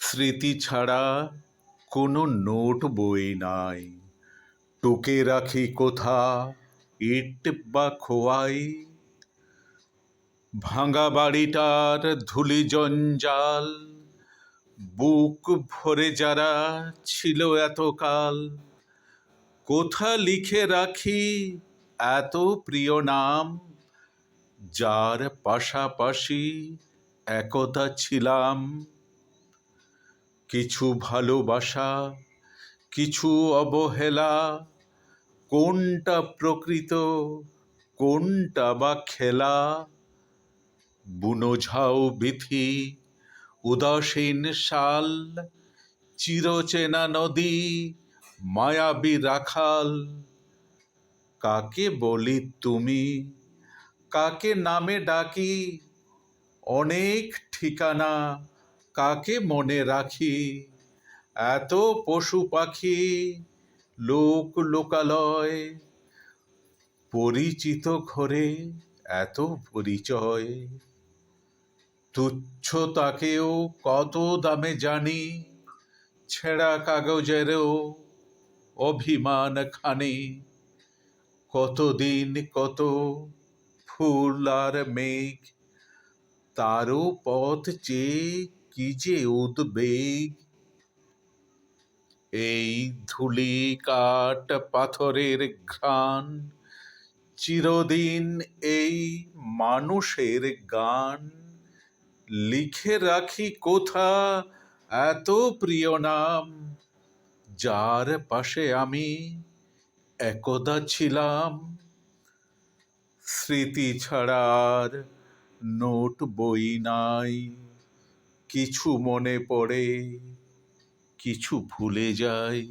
স্মৃতি ছাড়া কোনো নোট বই নাই। টুকে রাখি কোথা, ইট বা খোয়াই? ভাঙা বাড়িটার ধুলি জঞ্জাল, বুক ভরে যারা ছিল এতকাল। কোথা লিখে রাখি এত প্রিয় নাম? যার পাশাপাশি একতা ছিলাম কিছু ভালোবাসা, কিছু অবহেলা, কোনটা প্রকৃত, কোনটা বা খেলা? বুনো ঝাউ বিথি উদাসীন শাল, চিরচেনা নদী, মায়াবী রাখাল। কাকে বলি তুমি? কাকে নামে ডাকি? অনেক ঠিকানা কাকে মনে রাখি? এত পশু পাখি, লোক লোকালয়, পরিচিত ঘরে এত পরিচয়। তুচ্ছ তাকেও কত দামে জানি, ছেঁড়া কাগজেরও অভিমান খানি। কতদিন কত ফুল আর মেঘ, তারও পথ চেয়ে কি যে উদ্বেগ। এই ধুলি কাঠ পাথরের ঘ্রাণ, চিরদিন এই মানুষের গান। লিখে রাখি কোথা এত প্রিয় নাম, যার পাশে আমি একদা ছিলাম। স্মৃতি ছাড়ার নোট বই নাই। কিছু মনে পড়ে কিছু ভুলে যায়